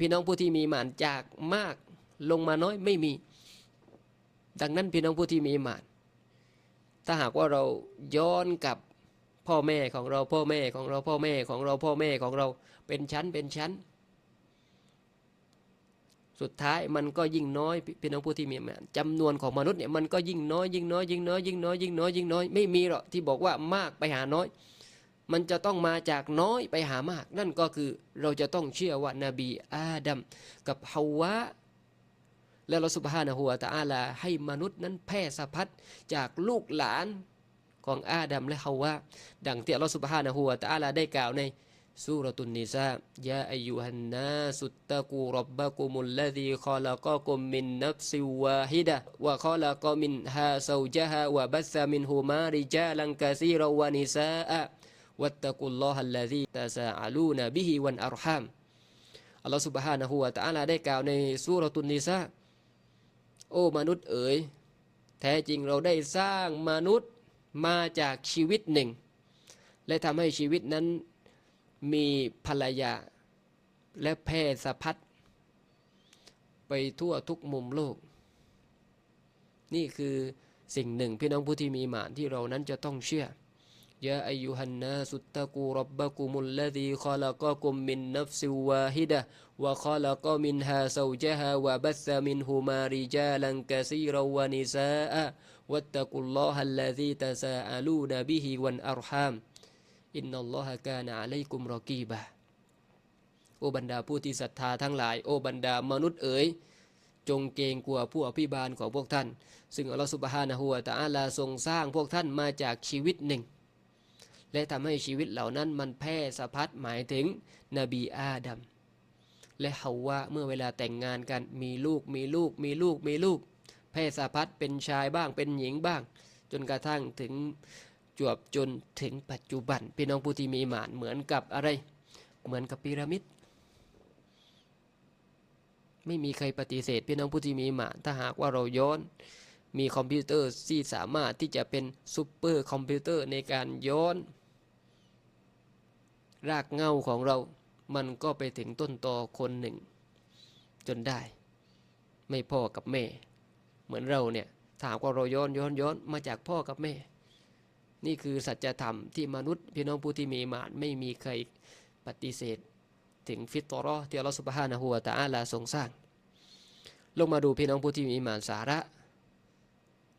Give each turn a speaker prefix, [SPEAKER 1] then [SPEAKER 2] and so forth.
[SPEAKER 1] พี่น้องผู้ที่มีหมานจากมากลงมาน้อยไม่มี ดังนั้นพี่น้องผู้ที่มีหมานถ้าหากว่าเราย้อนกับพ่อแม่ของเราพ่อแม่ของเราพ่อแม่ของเราพ่อแม่ของเราเป็นชั้นเป็นชั้น สุดท้ายมันก็ยิ่งน้อยพี่น้องผู้ที่มีหมานจำนวนของมนุษย์เนี่ยมันก็ยิ่งน้อยยิ่งน้อยยิ่งน้อยยิ่งน้อยยิ่งน้อยยิ่งน้อยไม่มีหรอกที่บอกว่ามากไปหาน้อย มันจะต้องมาจากน้อยไปหามาก นั่นก็คือเราจะต้องเชื่อว่านาบีอาดัมกับฮาวะและเราสุบฮานะฮูวตะอาลาให้มนุษย์นั้นแพร่สะพัดจากลูกหลานของอาดัมและฮาวะดังที่เราสุบฮานะฮูวตะอาลาได้กล่าวในสุรตุนนิซายาอายุฮันนาสุตตะกูรับบะกุมุลลดีคอลักะกุมมินนัฟซิวาฮิดะวะคอลักะมินฮาซาวจฮะวะบัสมินฮูมาริจาลังกะซีรวะนิซาอะ วัตตะกุลลอฮัลลาซีตาซาอาลูนบิฮิวันอัลฮามอัลลอฮฺสุบฮานะฮูวะตะอาลาได้กล่าวในสุรตุนนิซาโอ้มนุษย์เอ๋ย แท้จริงเราได้สร้างมนุษย์มาจากชีวิตหนึ่ง และทำให้ชีวิตนั้นมีภรรยา และแพร่สะพัดไปทั่วทุกมุมโลก นี่คือสิ่งหนึ่งพี่น้องผู้ที่มีหมานที่เรานั้นจะต้องเชื่อ يا أيها الناس اتقوا ربكم الذي خلقكم من نفس واحدة وخلق منها زوجها وبث منهما رجالا كثيرا ونساء واتقوا الله الذي تساءلون به والأرحام إن الله كان عليكم رقيبا โอบรรดาผู้ที่ศรัทธาทั้งหลาย โอบรรดามนุษย์เอ๋ย จงเกรงกลัวผู้อภิบาลของพวกท่าน ซึ่งอัลลอฮฺสุบฮานะฮูวะตะอาลาทรงสร้างพวกท่านมาจากชีวิตหนึ่ง และทำให้ชีวิตเหล่านั้นมันแพร่สะพัดหมายถึงนบีอาดัมและฮาวะเมื่อเวลาแต่งงานกันมีลูกมีลูกมีลูกมีลูก แพร่สะพัดเป็นชายบ้างเป็นหญิงบ้าง จนกระทั่งถึงจวบจนถึงปัจจุบันพี่น้องผู้ที่มีหมานเหมือนกับอะไร เหมือนกับพีระมิด ไม่มีใครปฏิเสธพี่น้องผู้ที่มีหมานถ้าหากว่าเราย้อน มีคอมพิวเตอร์ที่สามารถที่จะเป็นซูเปอร์คอมพิวเตอร์ในการย้อน รากเง้าของเรา มันก็ไปถึงต้นตอคนหนึ่ง จนได้ ไม่พ่อกับแม่ เหมือนเราเนี่ยถามว่าเราย้อนย้อนย้อนมาจากพ่อกับแม่ นี่คือสัจธรรมที่มนุษย์พี่น้องผู้ที่มีมานไม่มีใครปฏิเสธ ถึงฟิตรอที่อัลลอฮฺสุบฮานะฮูวะตะอาลาทรงสร้าง ลงมาดูพี่น้องผู้ที่มีมานสาระ